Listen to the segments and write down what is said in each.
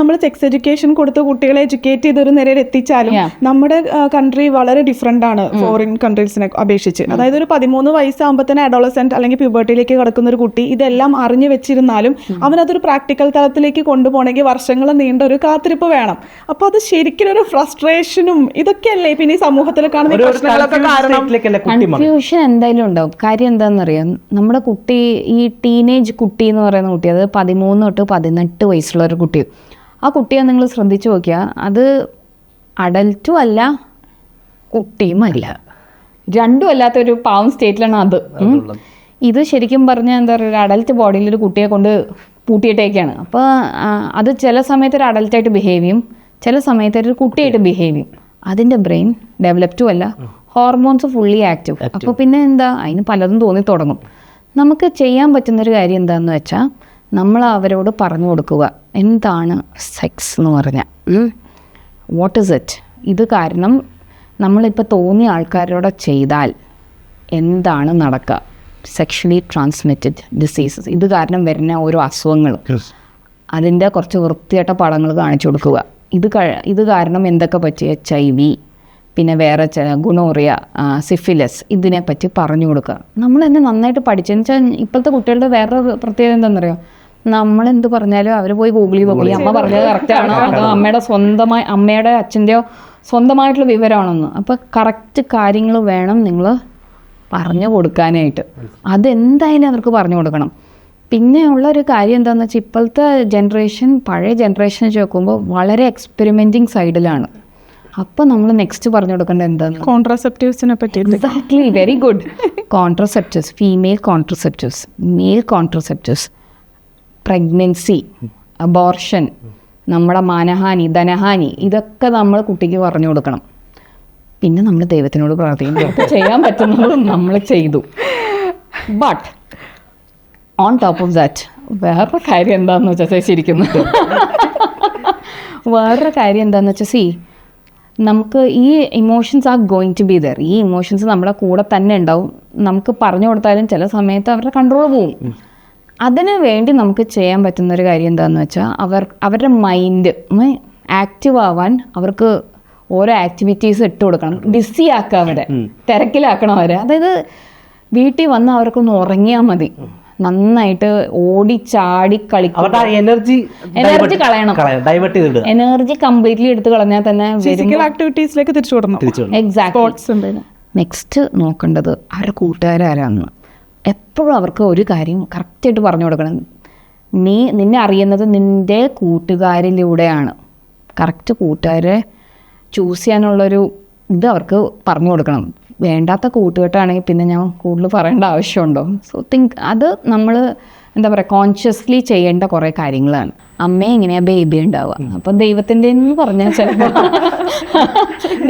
നമ്മൾ sex education കൊടുത്ത് കുട്ടികളെ എഡ്യൂക്കേറ്റ് ചെയ്തൊരു ഒരു നിലയിൽ എത്തിച്ചാലും നമ്മുടെ കൺട്രി വളരെ ഡിഫറെന്റ് ആണ് ഫോറിൻ കൺട്രീസിനെ അപേക്ഷിച്ച്. അതായത് ഒരു പതിമൂന്ന് വയസ്സാകുമ്പോൾ തന്നെ അഡോളസെന്റ് അല്ലെങ്കിൽ പ്യൂബർട്ടിയിലേക്ക് കടക്കുന്ന ഒരു കുട്ടി ഇതെല്ലാം അറിഞ്ഞു വെച്ചിരുന്നാലും അവനതൊരു പ്രാക്ടിക്കൽ തലത്തിലേക്ക് കൊണ്ടുപോകണമെങ്കിൽ വർഷങ്ങൾ നീണ്ട ഒരു കാത്തിരിപ്പ് വേണം. അപ്പൊ അത് ശരിക്കും ഒരു ഫ്രസ്ട്രേഷനും ഇതൊക്കെയല്ലേ പിന്നെ ഈ സമൂഹത്തിൽ കാണുന്ന കൺഫ്യൂഷൻ എന്തായാലും ഉണ്ടാവും. കാര്യം എന്താണെന്നറിയാം നമ്മുടെ കുട്ടി ഈ ടീനേജ് കുട്ടി എന്ന് പറയുന്ന കുട്ടി അത് പതിമൂന്ന് തൊട്ട് പതിനെട്ട് വയസ്സുള്ള ഒരു കുട്ടി. ആ കുട്ടിയെ നിങ്ങൾ ശ്രദ്ധിച്ചു നോക്കിയാൽ അത് അഡൽറ്റും അല്ല കുട്ടിയുമല്ല രണ്ടും അല്ലാത്തൊരു പാവം സ്റ്റേറ്റിലാണ് അത്. ഇത് ശരിക്കും പറഞ്ഞാൽ എന്താ പറയുക ഒരു അഡൽറ്റ് ബോഡിയിൽ ഒരു കുട്ടിയെ കൊണ്ട് പൂട്ടിയിട്ടേക്കാണ്. അപ്പോൾ അത് ചില സമയത്ത് ഒരു അഡൽട്ടായിട്ട് ബിഹേവ് ചെയ്യും ചില സമയത്ത് ഒരു കുട്ടിയായിട്ട് ബിഹേവ് ചെയ്യും. അതിന്റെ ബ്രെയിൻ ഡെവലപ്റ്റും അല്ല ഹോർമോൺസ് ഫുള്ളി ആക്റ്റീവ് അപ്പോൾ പിന്നെ എന്താ അതിന് പലതും തോന്നി തുടങ്ങും. നമുക്ക് ചെയ്യാൻ പറ്റുന്നൊരു കാര്യം എന്താണെന്ന് വെച്ചാൽ നമ്മൾ അവരോട് പറഞ്ഞു കൊടുക്കുക. എന്താണ് സെക്സ് എന്ന് പറഞ്ഞാൽ വാട്ട് ഇസ് ഇറ്റ് ഇത് കാരണം നമ്മളിപ്പോൾ തോന്നിയ ആൾക്കാരോട് ചെയ്താൽ എന്താണ് നടക്കുക സെക്ഷലി ട്രാൻസ്മിറ്റഡ് ഡിസീസസ് ഇത് കാരണം വരുന്ന ഓരോ അസുഖങ്ങളും. അതിന്റെ കുറച്ച് വൃത്തിയായിട്ട പടങ്ങൾ കാണിച്ചു കൊടുക്കുക. ഇത് ഇത് കാരണം എന്തൊക്കെ പറ്റി? എച്ച് ഐ വി പിന്നെ വേറെ ചില ഗുണോറിയ സിഫിലസ് സിഫിലിസ് ഇതിനെപ്പറ്റി പറഞ്ഞു കൊടുക്കുക. നമ്മൾ തന്നെ നന്നായിട്ട് പഠിച്ചെന്ന് വെച്ചാൽ ഇപ്പോഴത്തെ കുട്ടികളുടെ വേറെ പ്രത്യേകത എന്താണെന്നറിയോ നമ്മളെന്ത് പറഞ്ഞാലും അവർ പോയി ഗൂഗിളിൽ നോക്കി അമ്മ പറഞ്ഞത് കറക്റ്റ് ആണോ? അതോ അമ്മയുടെ സ്വന്തമായി അമ്മയുടെ അച്ഛന്റെയോ സ്വന്തമായിട്ടുള്ള വിവരമാണെന്ന്? അപ്പോൾ കറക്റ്റ് കാര്യങ്ങൾ വേണം നിങ്ങൾ പറഞ്ഞു കൊടുക്കാനായിട്ട്. അതെന്തായാലും അവർക്ക് പറഞ്ഞു കൊടുക്കണം. പിന്നെ ഉള്ള ഒരു കാര്യം എന്താണെന്ന് വെച്ചാൽ ഇപ്പോഴത്തെ ജനറേഷൻ പഴയ ജനറേഷൻ വെച്ച് നോക്കുമ്പോൾ വളരെ എക്സ്പെരിമെന്റിങ് സൈഡിലാണ് അപ്പോൾ നമ്മൾ നെക്സ്റ്റ് പറഞ്ഞു കൊടുക്കേണ്ടത് എന്താണ് കോൺട്രാസെപ്റ്റീവ്സിനെ പറ്റി exactly very good contraceptives female contraceptives male contraceptives pregnancy abortion നമ്മുടെ മാനഹാനി ധനഹാനി ഇതൊക്കെ നമ്മൾ കുട്ടിക്ക് പറഞ്ഞു കൊടുക്കണം. പിന്നെ നമ്മൾ ദൈവത്തിനോട് പ്രാർത്ഥിക്കും. ചെയ്യാൻ പറ്റുന്നത് നമ്മൾ ചെയ്തു. But on top of that വേറൊരു കാര്യം എന്താണെന്ന് വെച്ചാൽ ചേച്ചിരിക്കുന്നു വേറൊരു കാര്യം എന്താണെന്ന് വെച്ചാൽ സി നമുക്ക് ഈ emotions are going to be there ഈ ഇമോഷൻസ് നമ്മുടെ കൂടെ തന്നെ ഉണ്ടാവും. നമുക്ക് പറഞ്ഞു കൊടുത്താലും ചില സമയത്ത് അവരുടെ കൺട്രോൾ പോവും. അതിന് വേണ്ടി നമുക്ക് ചെയ്യാൻ പറ്റുന്ന ഒരു കാര്യം എന്താണെന്ന് വെച്ചാൽ അവർ അവരുടെ മൈൻഡ് ആക്റ്റീവ് ആവാൻ അവർക്ക് ഓരോ ആക്ടിവിറ്റീസ് ഇട്ട് കൊടുക്കണം. ബിസി ആക്കുക അവരെ. തിരക്കിലാക്കണം അവരെ. അതായത് വീട്ടിൽ വന്ന് അവർക്കൊന്ന് ഉറങ്ങിയാൽ മതി. നന്നായിട്ട് ഓടി ചാടി കളിക്കും. എനർജി എനർജി കളയണം. ഡൈവേർട്ട് ചെയ്തിടുക. എനർജി കംപ്ലീറ്റ്ലി എടുത്ത് കളഞ്ഞാൽ തന്നെ ഫിസിക്കൽ ആക്ടിവിറ്റീസിലേക്ക് തിരിച്ചു വിടണം. എക്സാക്ട് നെക്സ്റ്റ് നോക്കേണ്ടത് അവരുടെ കൂട്ടുകാരാരാന്ന്. എപ്പോഴും അവർക്ക് ഒരു കാര്യം കറക്റ്റായിട്ട് പറഞ്ഞു കൊടുക്കണം. നീ നിന്നെ അറിയുന്നത് നിന്റെ കൂട്ടുകാരിലൂടെയാണ്. കറക്റ്റ് കൂട്ടുകാരെ ചൂസ് ചെയ്യാനുള്ളൊരു ഇത് അവർക്ക് പറഞ്ഞു കൊടുക്കണം. വേണ്ടാത്ത കൂട്ടുകെട്ടാണെങ്കിൽ പിന്നെ ഞാൻ കൂടുതൽ പറയേണ്ട ആവശ്യമുണ്ടോ? സോ തിങ്ക് അത് നമ്മൾ എന്താ പറയുക കോൺഷ്യസ്ലി ചെയ്യേണ്ട കുറേ കാര്യങ്ങളാണ്. അമ്മ എങ്ങനെയാ ബേബി ഉണ്ടാവുക? അപ്പം ദൈവത്തിന്റെ എന്ന് പറഞ്ഞാൽ ചിലപ്പോൾ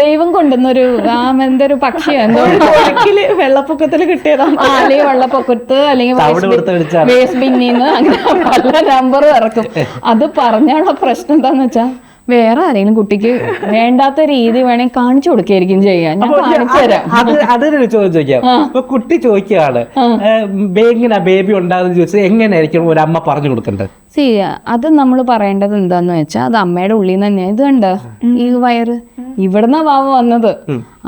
ദൈവം കൊണ്ടുവന്നൊരു ആ എന്തൊരു പക്ഷിയോ എന്തോ ഒരിക്കൽ വെള്ളപ്പൊക്കത്തിൽ കിട്ടിയതാണ് അല്ലെങ്കിൽ വെള്ളപ്പൊക്കത്ത് അല്ലെങ്കിൽ വേസ്റ്റ് ബിന്നിന്ന് അങ്ങനെ പല നമ്പർ ഇറക്കും. അത് പറഞ്ഞാലുള്ള പ്രശ്നം എന്താന്ന് വെച്ചാ വേറെ ആരെങ്കിലും കുട്ടിക്ക് വേണ്ടാത്ത രീതി വേണമെങ്കിൽ കാണിച്ചു കൊടുക്കുകയായിരിക്കും ചെയ്യാൻ ഞാൻ അപ്പൊ കാണിച്ചു തരാം. അത് അതിനൊരു ചോദ്യം ചോദിക്കാം. ഇപ്പൊ കുട്ടി ചോദിക്കുകയാണ് എങ്ങനെ ബേബി ഉണ്ടാകുന്ന ചോദിച്ചാൽ എങ്ങനെയായിരിക്കും ഒരു അമ്മ പറഞ്ഞു കൊടുക്കേണ്ടത്? സി അത് നമ്മൾ പറയേണ്ടത് എന്താന്ന് വെച്ചാൽ അത് അമ്മയുടെ ഉള്ളിൽ നിന്ന് തന്നെയാണ് ഇത് കണ്ട? ഈ വയറ്. ഇവിടുന്ന വാവ വന്നത്.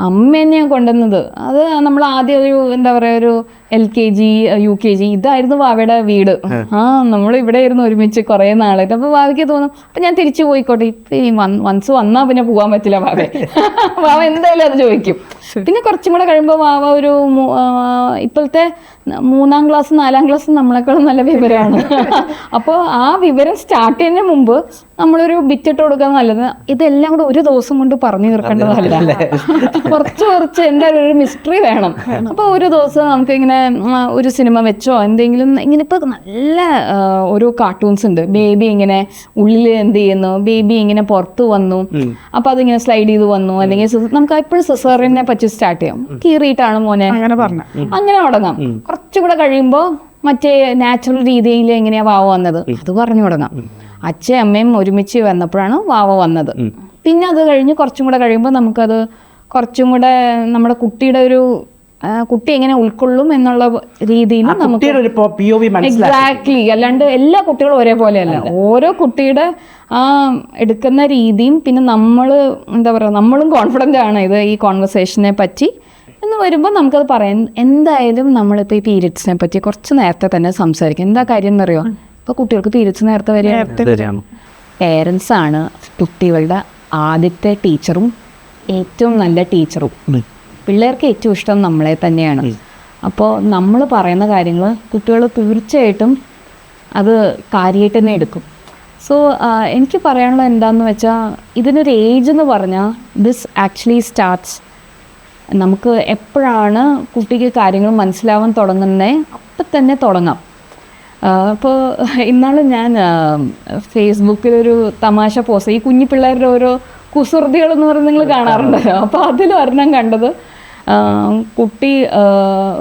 അമ്മ തന്നെയാണ് കൊണ്ടുവന്നത്. അത് നമ്മൾ ആദ്യം ഒരു എന്താ പറയാ ഒരു L K G U K G ഇതായിരുന്നു വാവയുടെ വീട്. ആ നമ്മൾ ഇവിടെ ആയിരുന്നു ഒരുമിച്ച് കുറേ നാളായിട്ട്. അപ്പൊ വാവയ്ക്ക് തോന്നും അപ്പൊ ഞാൻ തിരിച്ചു പോയിക്കോട്ടെ. ഇപ്പൊ വൺസ് വന്നാ പിന്നെ പോകാൻ പറ്റില്ല വാവ. വാവ എന്തായാലും അത് ചോദിക്കും. പിന്നെ കുറച്ചും കൂടെ കഴിയുമ്പോൾ വാവ ഒരു ഇപ്പോഴത്തെ മൂന്നാം ക്ലാസ് നാലാം ക്ലാസ് നമ്മളെക്കാളും നല്ല വിവരമാണ്. അപ്പോൾ ആ വിവരം സ്റ്റാർട്ട് ചെയ്യുന്നതിന് മുമ്പ് നമ്മളൊരു ബിറ്റിട്ട് കൊടുക്കാൻ നല്ലത്. ഇതെല്ലാം കൂടെ ഒരു ദിവസം കൊണ്ട് പറഞ്ഞു തീർക്കേണ്ടതല്ല. കുറച്ച് കുറച്ച് എന്തായാലും ഒരു മിസ്റ്ററി വേണം. അപ്പോൾ ഒരു ദിവസം നമുക്ക് ഇങ്ങനെ ഒരു സിനിമ വെച്ചോ എന്തെങ്കിലും ഇങ്ങനെ ഇപ്പോൾ നല്ല ഒരു ഓരോ കാർട്ടൂൺസ് ഉണ്ട്. ബേബി ഇങ്ങനെ ഉള്ളിൽ എന്ത് ചെയ്യുന്നു? ബേബി ഇങ്ങനെ പുറത്ത് വന്നു. അപ്പോൾ അതിങ്ങനെ സ്ലൈഡ് ചെയ്ത് വന്നു. അല്ലെങ്കിൽ നമുക്ക് എപ്പോഴും സെസറിനെ പറ്റി സ്റ്റാർട്ട് ചെയ്യാം. കീറിയിട്ടാണ് മോനെ. അങ്ങനെ പറഞ്ഞു. അങ്ങനെ തുടങ്ങാം. കുറച്ചുകൂടെ കഴിയുമ്പോൾ മറ്റേ നാച്ചുറൽ രീതിയിൽ എങ്ങനെയാ വാവ വന്നത്? അത് പറഞ്ഞു തുടങ്ങാം. അച്ഛയും അമ്മയും ഒരുമിച്ച് വന്നപ്പോഴാണ് വാവ വന്നത്. പിന്നെ അത് കഴിഞ്ഞ് കുറച്ചും കൂടെ കഴിയുമ്പോൾ നമുക്കത് കുറച്ചും കൂടെ നമ്മുടെ കുട്ടിയുടെ ഒരു കുട്ടി എങ്ങനെ ഉൾക്കൊള്ളും എന്നുള്ള രീതിയിൽ നമുക്ക് എക്സാക്ട്ലി അല്ലാണ്ട് എല്ലാ കുട്ടികളും ഒരേപോലെയല്ല. ഓരോ കുട്ടിയുടെ ആ എടുക്കുന്ന രീതിയും പിന്നെ നമ്മൾ എന്താ പറയുക നമ്മളും കോൺഫിഡന്റ് ആണ് ഇത് ഈ കോൺവെർസേഷനെ പറ്റി. എന്ന് വരുമ്പോൾ നമുക്കത് പറയാം എന്തായാലും നമ്മളിപ്പോൾ ഈ പീരിയഡ്സിനെ പറ്റി കുറച്ച് നേരത്തെ തന്നെ സംസാരിക്കും. എന്താ കാര്യം എന്നറിയോ ഇപ്പോൾ കുട്ടികൾക്ക് പീരിയഡ്സ് നേരത്തെ വരിക. പേരൻസ് ആണ് കുട്ടികളുടെ ആദ്യത്തെ ടീച്ചറും ഏറ്റവും നല്ല ടീച്ചറും പിള്ളേർക്ക് ഏറ്റവും ഇഷ്ടം നമ്മളെ തന്നെയാണ്. അപ്പോൾ നമ്മൾ പറയുന്ന കാര്യങ്ങൾ കുട്ടികൾ തീർച്ചയായിട്ടും അത് കാര്യമായിട്ട് തന്നെ എടുക്കും. സോ എനിക്ക് പറയാനുള്ളത് എന്താണെന്ന് വെച്ചാൽ ഇതിനൊരു ഏജ് എന്ന് പറഞ്ഞാൽ ദിസ് ആക്ച്വലി സ്റ്റാർട്ട്സ് നമുക്ക് എപ്പോഴാണ് കുട്ടിക്ക് കാര്യങ്ങൾ മനസ്സിലാവാൻ തുടങ്ങുന്നത് അപ്പം തന്നെ തുടങ്ങാം. അപ്പോൾ ഇന്നാൾ ഞാൻ ഫേസ്ബുക്കിലൊരു തമാശ പോസ്റ്റ് ഈ കുഞ്ഞു പിള്ളേരുടെ ഓരോ കുസൃതികൾ എന്ന് പറയുന്നത് നിങ്ങൾ കാണാറുണ്ടല്ലോ? അപ്പോൾ അതിൽ ഒരെണ്ണം കണ്ടത് കുട്ടി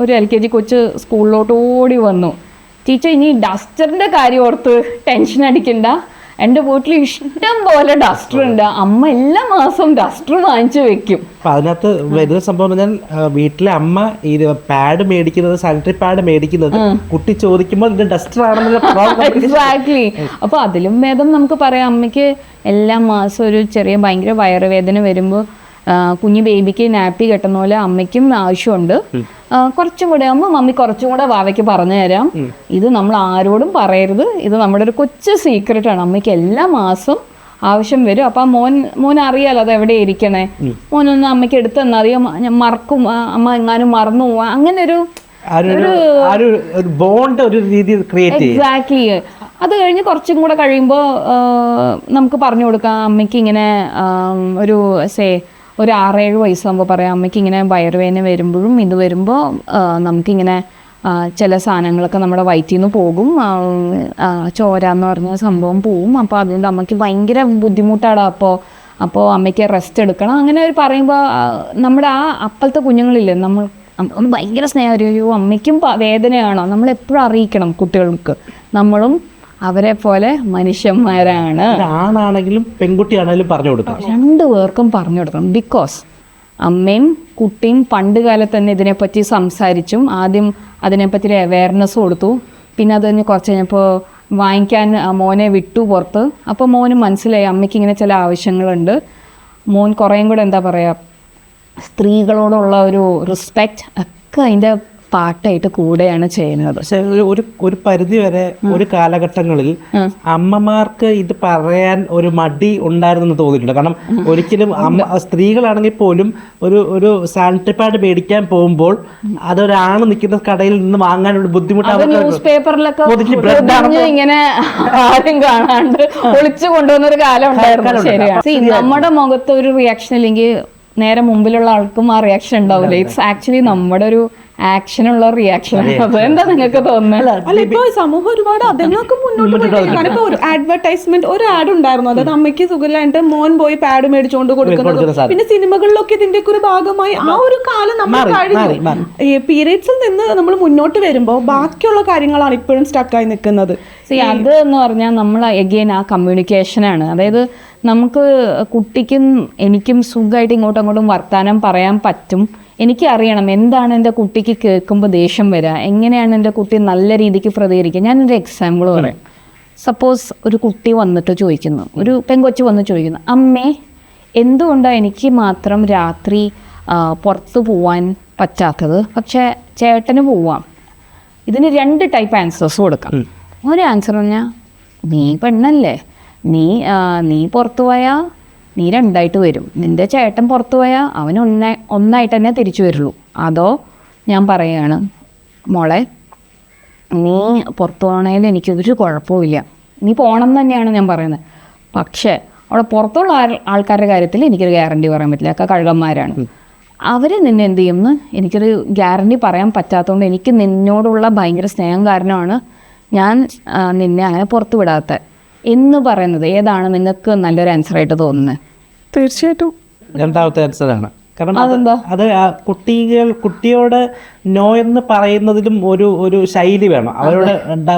ഒരു എൽ കെ ജി കൊച്ച് സ്കൂളിലോട്ട് ഓടി വന്നു. ടീച്ചർ ഇനി ഡസ്റ്ററിന്റെ കാര്യം ഓർത്ത് ടെൻഷൻ അടിക്കണ്ട. എന്റെ വീട്ടിൽ ഇഷ്ടം പോലെ ഡസ്റ്റർ ഉണ്ട്. അമ്മ എല്ലാ മാസവും ഡസ്റ്റർ വാങ്ങിച്ചു വെക്കും. അപ്പൊ അതിനകത്ത് വരുന്ന സംഭവം ഞാൻ പറഞ്ഞാൽ വീട്ടിലെ അമ്മ ഈ പാഡ് മേടിക്കുന്നത് സാനിറ്ററി പാഡ് മേടിക്കുന്നത് കുട്ടി ചോദിക്കുമ്പോൾ ഇത് ഡസ്റ്റർ ആണെന്നുള്ള എക്സാക്ട്ലി അപ്പൊ അതിലും ഭേദം നമുക്ക് പറയാം. അമ്മയ്ക്ക് എല്ലാ മാസവും ഒരു ചെറിയ ഭയങ്കര വയറുവേദന വരുമ്പോൾ കുഞ്ഞു ബേബിക്ക് നാപ്പി കെട്ടുന്ന പോലെ അമ്മയ്ക്കും ആവശ്യമുണ്ട്. കുറച്ചും കൂടെ ആകുമ്പോൾ മമ്മി കുറച്ചും കൂടെ വാവയ്ക്ക് പറഞ്ഞു തരാം. ഇത് നമ്മൾ ആരോടും പറയരുത്. ഇത് നമ്മുടെ ഒരു കൊച്ചു സീക്രട്ട് ആണ്. അമ്മയ്ക്ക് എല്ലാ മാസം ആവശ്യം വരും. അപ്പൊ മോൻ മോൻ അറിയാലോ അത് എവിടെ ഇരിക്കണേ. മോനൊന്ന് അമ്മയ്ക്ക് എടുത്ത് മതി. ഞാൻ മറക്കും. അമ്മ എങ്ങാനും മറന്നു പോവാ. അങ്ങനെ ഒരു ബോണ്ട് ഒരു രീതി ക്രിയേറ്റ് എക്സാക്ട്ലി അത് കഴിഞ്ഞ് കുറച്ചും കൂടെ കഴിയുമ്പോൾ നമുക്ക് പറഞ്ഞു കൊടുക്കാം. അമ്മയ്ക്ക് ഇങ്ങനെ ഒരു സേ ഒരു ആറേഴ് വയസ്സാകുമ്പോൾ പറയാം അമ്മയ്ക്ക് ഇങ്ങനെ വയറുവേദന വരുമ്പോഴും ഇത് വരുമ്പോൾ നമുക്കിങ്ങനെ ചില സാധനങ്ങളൊക്കെ നമ്മുടെ വയറ്റിൽ നിന്ന് പോകും ചോര എന്ന് പറഞ്ഞ സംഭവം പോവും. അപ്പോൾ അതുകൊണ്ട് അമ്മയ്ക്ക് ഭയങ്കര ബുദ്ധിമുട്ടാണ് അപ്പോൾ അപ്പോൾ അമ്മയ്ക്ക് റെസ്റ്റ് എടുക്കണം. അങ്ങനെ ഒരു പറയുമ്പോൾ നമ്മുടെ ആ അപ്പോഴത്തെ കുഞ്ഞുങ്ങളില്ലേ നമ്മൾ ഭയങ്കര സ്നേഹം. അയ്യോ അമ്മയ്ക്കും വേദനയാണോ? നമ്മളെപ്പോഴും അറിയിക്കണം കുട്ടികൾക്ക്. നമ്മളും അവരെ പോലെ മനുഷ്യന്മാരാണ്. ആണാണെങ്കിലും പെൺകുട്ടിയാണെങ്കിലും പറഞ്ഞു കൊടുക്കണം. രണ്ടു പേർക്കും പറഞ്ഞു കൊടുക്കണം. ബിക്കോസ് അമ്മയും കുട്ടിയും പണ്ട് കാലത്ത് തന്നെ ഇതിനെപ്പറ്റി സംസാരിച്ചും ആദ്യം അതിനെപ്പറ്റി ഒരു അവയർനെസ് കൊടുത്തു. പിന്നെ അത് കഴിഞ്ഞ് കുറച്ച് കഴിഞ്ഞപ്പോൾ വാങ്ങിക്കാൻ മോനെ വിട്ടു പുറത്ത്. അപ്പോൾ മോന് മനസ്സിലായി അമ്മയ്ക്ക് ഇങ്ങനെ ചില ആവശ്യങ്ങളുണ്ട്. മോൻ കുറേയും കൂടെ എന്താ പറയുക സ്ത്രീകളോടുള്ള ഒരു റെസ്പെക്റ്റ് ഒക്കെ അതിന്റെ പാട്ടായിട്ട് കൂടെയാണ് ചെയ്യുന്നത്. പക്ഷെ ഒരു ഒരു പരിധി വരെ ഒരു കാലഘട്ടങ്ങളിൽ അമ്മമാർക്ക് ഇത് പറയാൻ ഒരു മടി ഉണ്ടായിരുന്നെന്ന് തോന്നിയിട്ടുണ്ട്. കാരണം ഒരിക്കലും അമ്മ സ്ത്രീകളാണെങ്കിൽ പോലും ഒരു ഒരു സാനിറ്ററി പാഡ് മേടിക്കാൻ പോകുമ്പോൾ അതൊരാണ് നിൽക്കുന്ന കടയിൽ നിന്ന് വാങ്ങാൻ ഒരു ബുദ്ധിമുട്ടാണ് ന്യൂസ് പേപ്പറിലൊക്കെ ഇങ്ങനെ ആരും കാണാണ്ട് ഒളിച്ചു കൊണ്ടുവന്ന ഒരു കാലം ഉണ്ടായിരുന്നു. നമ്മുടെ മുഖത്ത് ഒരു റിയാക്ഷൻ അല്ലെങ്കിൽ നേരെ മുമ്പിലുള്ള ആൾക്കും ആ റിയാക്ഷൻ ഉണ്ടാവില്ല. ഇറ്റ്സ് ആക്ച്വലി നമ്മുടെ ഒരു ആക്ഷനുള്ള റിയാക്ഷൻ അതെന്താ എന്താ നിങ്ങൾക്ക് തോന്നുന്നത് അല്ല ഇപ്പൊ സമൂഹം ഒരുപാട് അതിനൊക്കെ മുന്നോട്ട് പോയിരിക്കുകയാണ് ഇപ്പൊ ഒരു അഡ്വർടൈസ്മെന്റ് ഒരു ആഡ് ഉണ്ടായിരുന്നു. അതായത് അമ്മയ്ക്ക് സുഖമില്ലായിട്ട് മോൻ പോയി പാഡ് മേടിച്ചുകൊണ്ട് കൊടുക്കുന്ന കൊടുക്കുന്നത് പിന്നെ സിനിമകളിലൊക്കെ ഇതിന്റെ ഒരു ഭാഗമായി ആ ഒരു കാലം നമ്മൾ കഴിഞ്ഞു. ഈ പീരിയഡ്സിൽ നിന്ന് നമ്മൾ മുന്നോട്ട് വരുമ്പോൾ ബാക്കിയുള്ള കാര്യങ്ങളാണ് ഇപ്പോഴും സ്റ്റക്കായി നിൽക്കുന്നത്. സി അത് എന്ന് പറഞ്ഞാൽ നമ്മൾ എഗെയിൻ ആ കമ്മ്യൂണിക്കേഷനാണ് അതായത് നമുക്ക് കുട്ടിക്കും എനിക്കും സുഖമായിട്ട് ഇങ്ങോട്ടും അങ്ങോട്ടും വർത്താനം പറയാൻ പറ്റും. എനിക്ക് അറിയണം എന്താണ് എന്റെ കുട്ടിക്ക് കേൾക്കുമ്പോൾ ദേഷ്യം വരിക എങ്ങനെയാണ് എന്റെ കുട്ടി നല്ല രീതിക്ക് പ്രതികരിക്കുക? ഞാനൊരു എക്സാമ്പിൾ പറയാം. സപ്പോസ് ഒരു കുട്ടി വന്നിട്ട് ചോദിക്കുന്നു. ഒരു പെങ്കൊച്ച് വന്ന് ചോദിക്കുന്നു അമ്മേ എന്തുകൊണ്ടാണ് എനിക്ക് മാത്രം രാത്രി പുറത്തു പുറത്ത് പോവാൻ പറ്റാത്തത്? പക്ഷേ ചേട്ടന് പോവാം. ഇതിന് രണ്ട് ടൈപ്പ് ആൻസേഴ്സ് കൊടുക്കാം. ഒരു ആൻസർ പറഞ്ഞാൽ നീ പെണ്ണല്ലേ? നീ നീ പുറത്തു പോയാൽ നീ രണ്ടായിട്ട് വരും. നിന്റെ ചേട്ടൻ പുറത്തു പോയാൽ അവൻ ഒന്ന ഒന്നായിട്ട് തന്നെ തിരിച്ചു വരുള്ളൂ. അതോ ഞാൻ പറയുകയാണ് മോളെ നീ പുറത്തു പോകണേൽ എനിക്കൊരു കുഴപ്പമില്ല നീ പോകണം എന്ന് തന്നെയാണ് ഞാൻ പറയുന്നത്. പക്ഷേ അവിടെ പുറത്തുള്ള ആൾ- ആൾക്കാരുടെ കാര്യത്തിൽ എനിക്കൊരു ഗ്യാരണ്ടി പറയാൻ പറ്റില്ല. ഒക്കെ കഴുകന്മാരാണ്. അവർ നിന്നെ എന്ത് ചെയ്യുമെന്ന് എനിക്കൊരു ഗ്യാരണ്ടി പറയാൻ പറ്റാത്തതുകൊണ്ട് എനിക്ക് നിന്നോടുള്ള ഭയങ്കര സ്നേഹം കാരണമാണ് ഞാൻ നിന്നെ അങ്ങനെ പുറത്തു വിടാത്ത എന്ന് പറയുന്നത് ഏതാണ് നിങ്ങൾക്ക് നല്ലൊരു ആൻസർ ആയിട്ട് തോന്നുന്നത്? തീർച്ചയായിട്ടും. രണ്ടാമത്തെ ആൻസറാണ് കാരണം അത് അതെന്താ? അത് ആ കുട്ടികൾ കുട്ടിയോട് നോ എന്ന് പറയുന്നതിലും ഒരു ഒരു ശൈലി വേണം. അവരോട്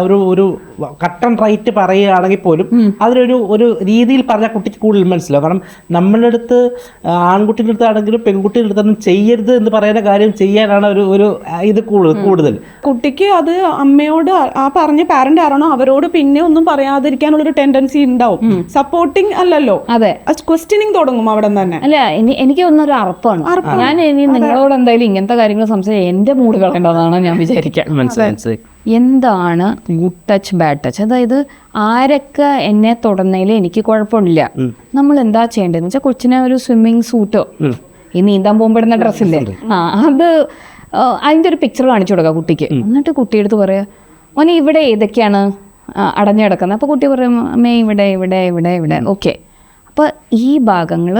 ഒരു ഒരു കട്ടൺ റൈറ്റ് പറയുകയാണെങ്കിൽ പോലും അതിലൊരു ഒരു രീതിയിൽ പറഞ്ഞാൽ കുട്ടിക്ക് കൂടുതൽ മനസ്സിലാവും. കാരണം നമ്മളുടെ അടുത്ത് ആൺകുട്ടിയുടെ അടുത്താണെങ്കിലും പെൺകുട്ടിയുടെ അടുത്തൊന്നും ചെയ്യരുത് എന്ന് പറയുന്ന കാര്യം ചെയ്യാനാണ് ഒരു ഒരു ഇത് കൂടുതൽ കൂടുതൽ. കുട്ടിക്ക് അത് അമ്മയോട് ആ പറഞ്ഞ പാരന്റ് ആരാണോ അവരോട് പിന്നെ ഒന്നും പറയാതിരിക്കാനുള്ള ഒരു ടെൻഡൻസി ഉണ്ടാവും. സപ്പോർട്ടിങ് അല്ലല്ലോ. അതെ. ക്വസ്റ്റ്യനിങ് തുടങ്ങും അവിടെ തന്നെ. അല്ല എനി- എനിക്ക് ഒന്നൊരു അറപ്പാണ്. ഞാൻ ഇനി നിങ്ങളോട് എന്തായാലും ഇങ്ങനത്തെ കാര്യങ്ങൾ സംസാരിച്ചു എന്റെ മൂഡ് കളയേണ്ടതാണ് ഞാൻ വിചാരിക്കാം. മനസ്സിലായി എന്താണ് ഗുഡ് ടച്ച് ബാഡ് ടച്ച് അതായത് ആരൊക്കെ എന്നെ തുടർന്നതിൽ എനിക്ക് കുഴപ്പമില്ല നമ്മൾ എന്താ ചെയ്യേണ്ടതെന്ന് വെച്ചാൽ കൊച്ചിനെ ഒരു സ്വിമ്മിങ് സൂട്ടോ ഈ നീന്താൻ പോകുമ്പോഴുന്ന ഡ്രസ്സില്ലേ ആ അത് അതിന്റെ ഒരു പിക്ചർ കാണിച്ചു കൊടുക്കുക കുട്ടിക്ക്. എന്നിട്ട് കുട്ടിയെടുത്ത് പറയാ മോനെ ഇവിടെ ഏതൊക്കെയാണ്? അടഞ്ഞു കിടക്കുന്നത്. അപ്പോൾ കുട്ടി പറയും അമ്മേ ഇവിടെ ഇവിടെ ഇവിടെ ഇവിടെ. ഓക്കെ. അപ്പോൾ ഈ ഭാഗങ്ങൾ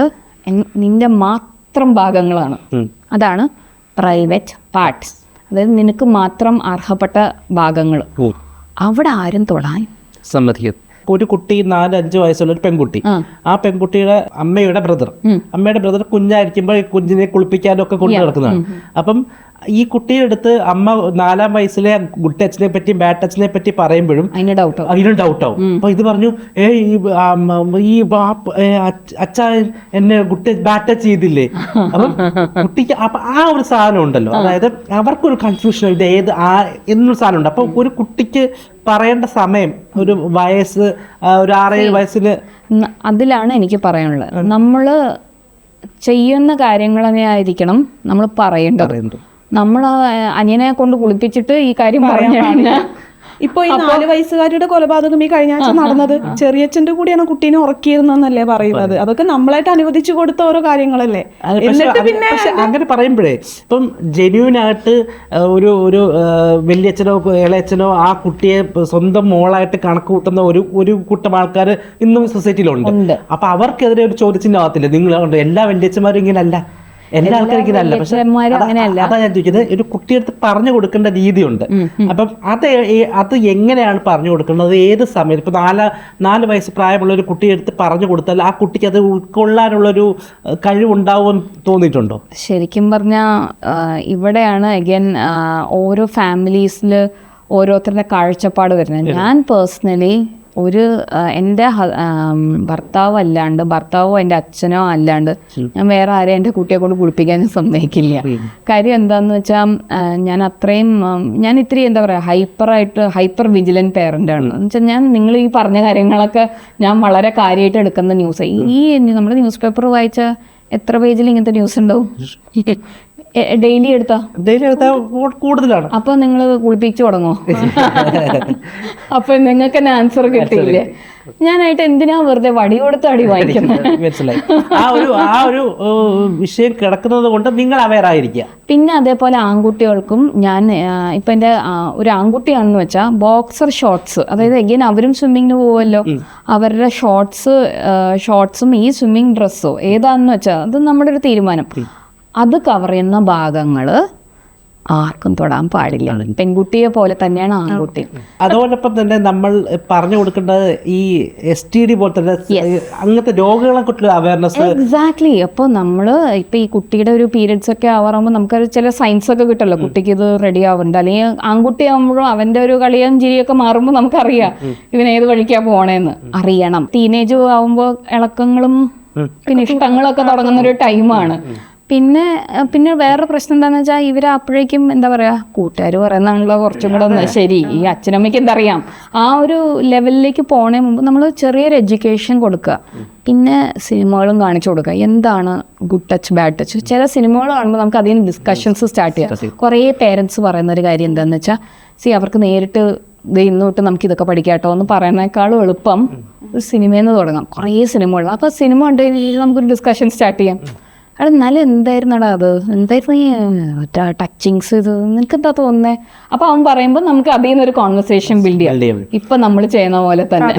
നിന്റെ മാത്രം ഭാഗങ്ങളാണ്. അതാണ് പ്രൈവറ്റ് പാർട്സ്. അതായത് നിനക്ക് മാത്രം അർഹപ്പെട്ട ഭാഗങ്ങൾ. അവിടെ ആരും തൊടാൻ സമ്മതിക്കും ഒരു കുട്ടി നാല് അഞ്ച് വയസ്സുള്ള ഒരു പെൺകുട്ടി. ആ. പെൺകുട്ടിയുടെ അമ്മയുടെ ബ്രദർ. അമ്മയുടെ ബ്രദർ കുഞ്ഞായിരിക്കുമ്പോൾ കുഞ്ഞിനെ കുളിപ്പിക്കാനൊക്കെ കൊണ്ടു നടക്കുന്നതാണ്. അപ്പം ഈ കുട്ടിയുടെ അടുത്ത് അമ്മ നാലാം വയസ്സിലെ ഗുഡ് ടച്ചിനെ പറ്റി ബാഡ് ടച്ചിനെ പറ്റി പറയുമ്പോഴും അതിന് ഡൗട്ട് അതിനും ആവും. അപ്പൊ ഇത് പറഞ്ഞു ഏ ഈ അച്ഛ- എന്നെ എന്നെ ടച്ച് ബാഡ് ടച്ച് ചെയ്തില്ലേ? അപ്പം കുട്ടിക്ക് അപ്പൊ ആ ഒരു സാധനം ഉണ്ടല്ലോ. അതായത് അവർക്കൊരു കൺഫ്യൂഷൻ ഇത് ഏത് ആ എന്നൊരു സാധനം ഉണ്ട്. അപ്പൊ ഒരു കുട്ടിക്ക് പറയേണ്ട സമയം ഒരു വയസ്സ് ഒരു ആറേഴ് വയസ്സിൽ അതിലാണ് എനിക്ക് പറയാനുള്ളത്. നമ്മൾ ചെയ്യുന്ന കാര്യങ്ങൾ തന്നെ ആയിരിക്കണം നമ്മൾ പറയേണ്ടത്. നമ്മൾ അനിയനെ കൊണ്ട് കുളിപ്പിച്ചിട്ട് ഈ കാര്യം പറഞ്ഞാണ്. ഇപ്പൊ ഈ നാല് വയസ്സുകാരിയുടെ കൊലപാതകം ഈ കഴിഞ്ഞ ആഴ്ച നടന്നത് ചെറിയച്ഛന്റെ കൂടിയാണ് കുട്ടീനെ ഉറക്കിയിരുന്നല്ലേ പറയുന്നത്. അതൊക്കെ നമ്മളായിട്ട് അനുവദിച്ചു കൊടുത്ത ഓരോ കാര്യങ്ങളല്ലേ? എന്നിട്ട് പിന്നെ അങ്ങനെ പറയുമ്പോഴേ ഇപ്പം ജെന്യൂൻ ആയിട്ട് ഒരു ഒരു വലിയച്ഛനോ ഇളയച്ഛനോ ആ കുട്ടിയെ സ്വന്തം മോളായിട്ട് കണക്ക് കൂട്ടുന്ന ഒരു ഒരു കൂട്ടം ആൾക്കാർ ഇന്നും സൊസൈറ്റിയിലുണ്ട്. അപ്പൊ അവർക്കെതിരെ ഒരു ചോദ്യത്തിന്റെ ആവത്തില്ല നിങ്ങൾ എല്ലാ വലിയച്ഛന്മാരും ഇങ്ങനല്ല എല്ലാ ആൾക്കാർക്ക് ഇതല്ല. പക്ഷെ അങ്ങനെയല്ല. അതാ ഞാൻ ചോദിക്കുന്നത് ഒരു കുട്ടിയെടുത്ത് പറഞ്ഞു കൊടുക്കേണ്ട രീതിയുണ്ട്. അപ്പം അത് അത് എങ്ങനെയാണ് പറഞ്ഞു കൊടുക്കേണ്ടത് ഏത് സമയത്ത്? ഇപ്പൊ നാല് നാല് വയസ്സ് പ്രായമുള്ള ഒരു കുട്ടിയെടുത്ത് പറഞ്ഞു കൊടുത്താൽ ആ കുട്ടിക്ക് അത് ഉൾക്കൊള്ളാനുള്ളൊരു കഴിവുണ്ടാവും കഴിവുണ്ടാവുമെന്ന് തോന്നിയിട്ടുണ്ടോ? ശരിക്കും പറഞ്ഞാൽ ഇവിടെയാണ് അഗൈൻ ഓരോ ഫാമിലീസിൽ ഓരോരുത്തരുടെ കാഴ്ചപ്പാട് വരുന്നത്. ഞാൻ പേഴ്സണലി ഒരു എന്റെ ഭർത്താവ് അല്ലാണ്ട് ഭർത്താവോ എന്റെ അച്ഛനോ അല്ലാണ്ട് ഞാൻ വേറെ ആരെയും എന്റെ കുട്ടിയെ കൊണ്ട് കുളിപ്പിക്കാനും സമ്മതിക്കില്ല. കാര്യം എന്താന്ന് വെച്ചാൽ ഞാൻ അത്രയും ഞാൻ ഇത്തിരി എന്താ പറയുക ഹൈപ്പറായിട്ട് ഹൈപ്പർ വിജിലന്റ് പേരന്റ് ആണ്. എന്ന് വെച്ചാൽ ഞാൻ നിങ്ങൾ ഈ പറഞ്ഞ കാര്യങ്ങളൊക്കെ ഞാൻ വളരെ കാര്യമായിട്ട് എടുക്കുന്ന ന്യൂസ്. ഈ നമ്മുടെ ന്യൂസ് പേപ്പർ വായിച്ച എത്ര പേജിൽ ഇങ്ങനത്തെ ന്യൂസ് ഉണ്ടാവും? ഡെയിലി എടുത്താ? ഡെയിലി എടുത്താൽ കൂടുതലാണ്. അപ്പൊ നിങ്ങൾ കുളിപ്പിച്ചു തുടങ്ങോ? അപ്പൊ നിങ്ങൾക്ക് തന്നെ ആൻസർ കിട്ടിയില്ലേ? ഞാനായിട്ട് എന്തിനാ വെറുതെ വടി കൊടുത്ത് അടി വാങ്ങിക്കുന്നത് മനസ്സിലായി. ആ ഒരു ആ ഒരു ഏഹ്, വിഷയം കിടക്കുന്നത് കൊണ്ട് നിങ്ങൾ അവയർ ആയിരിക്കുക. പിന്നെ അതേപോലെ ആൺകുട്ടികൾക്കും ഞാൻ ഇപ്പൊ എന്റെ ഒരു ആൺകുട്ടിയാണെന്ന് വെച്ചാൽ ബോക്സർ ഷോർട്സ്. അതായത് എഗൈൻ അവരും സ്വിമ്മിങ്ങിന് പോവുമല്ലോ. അവരുടെ ഷോർട്സ് ഷോർട്സും ഈ സ്വിമ്മിങ് ഡ്രസ്സോ ഏതാണെന്ന് വെച്ചാൽ അത് നമ്മുടെ ഒരു തീരുമാനം. അത് കവർ ചെയ്യുന്ന ഭാഗങ്ങൾ ആർക്കും തൊടാൻ പാടില്ല. പെൺകുട്ടിയെ പോലെ തന്നെയാണ് ആൺകുട്ടി. അതോടൊപ്പം തന്നെ നമ്മൾ പറഞ്ഞു കൊടുക്കേണ്ടത് ഈ എസ് ടി ഡി പോലെ തന്നെ അങ്ങനത്തെ രോഗങ്ങളെ കുറിച്ചുള്ള അവയർനെസ് എക്സാക്ട്ലി അപ്പോൾ നമ്മൾ ഇപ്പം ഈ കുട്ടിയുടെ ഒരു പീരിയഡ്സ് ഒക്കെ ആവാറാകുമ്പോൾ നമുക്ക് ചില സയൻസ് ഒക്കെ കിട്ടല്ലോ. കുട്ടിക്ക് ഇത് റെഡി ആവുന്നുണ്ട്. അല്ലെങ്കിൽ ആൺകുട്ടി ആകുമ്പോഴും അവന്റെ ഒരു കളിയും ചിരിയൊക്കെ മാറുമ്പോൾ നമുക്കറിയാം ഇവൻ ഏത് വഴിക്കാ പോണേന്ന്. അറിയണം. ടീനേജ് ആവുമ്പോൾ ഇളക്കങ്ങളും പിന്നെ ഇഷ്ടങ്ങളൊക്കെ തുടങ്ങുന്ന ഒരു ടൈമാണ് പിന്നെ പിന്നെ വേറെ പ്രശ്നം എന്താണെന്ന് വെച്ചാൽ ഇവർ അപ്പോഴേക്കും എന്താ പറയുക കൂട്ടുകാർ പറയുന്നതാണല്ലോ കുറച്ചും കൂടെ ഒന്ന് ശരി. ഈ അച്ഛനമ്മയ്ക്ക് എന്തറിയാം? ആ ഒരു ലെവലിലേക്ക് പോണേ മുമ്പ് നമ്മൾ ചെറിയൊരു എഡ്യൂക്കേഷൻ കൊടുക്കുക. പിന്നെ സിനിമകളും കാണിച്ചു കൊടുക്കുക. എന്താണ് ഗുഡ് ടച്ച് ബാഡ് ടച്ച്? ചില സിനിമകൾ കാണുമ്പോൾ നമുക്ക് അതിൽ ഡിസ്കഷൻസ് സ്റ്റാർട്ട് ചെയ്യാം. കുറേ പേരൻസ് പറയുന്ന ഒരു കാര്യം എന്താണെന്ന് വെച്ചാൽ സി അവർക്ക് നേരിട്ട് ഇത് ഇന്ന് തൊട്ട് നമുക്ക് ഇതൊക്കെ പഠിക്കാട്ടോ എന്ന് പറയുന്നേക്കാളും എളുപ്പം ഒരു സിനിമയിൽ നിന്ന് തുടങ്ങാം. കുറേ സിനിമകൾ. അപ്പോൾ സിനിമ ഉണ്ടെങ്കിൽ നമുക്കൊരു ഡിസ്കഷൻ സ്റ്റാർട്ട് ചെയ്യാം. അവിടെ എന്നാലും എന്തായിരുന്നടാ അത്? എന്തായിരുന്നു ഈ ടച്ചിങ്സ് ഇത്? നിനക്ക് എന്താ തോന്നുന്നേ? അപ്പൊ അവൻ പറയുമ്പോൾ നമുക്ക് അതിൽ നിന്ന് ഒരു കോൺവെർസേഷൻ ബിൽഡ് ചെയ്യാം. ഇപ്പൊ നമ്മൾ ചെയ്യുന്ന പോലെ തന്നെ.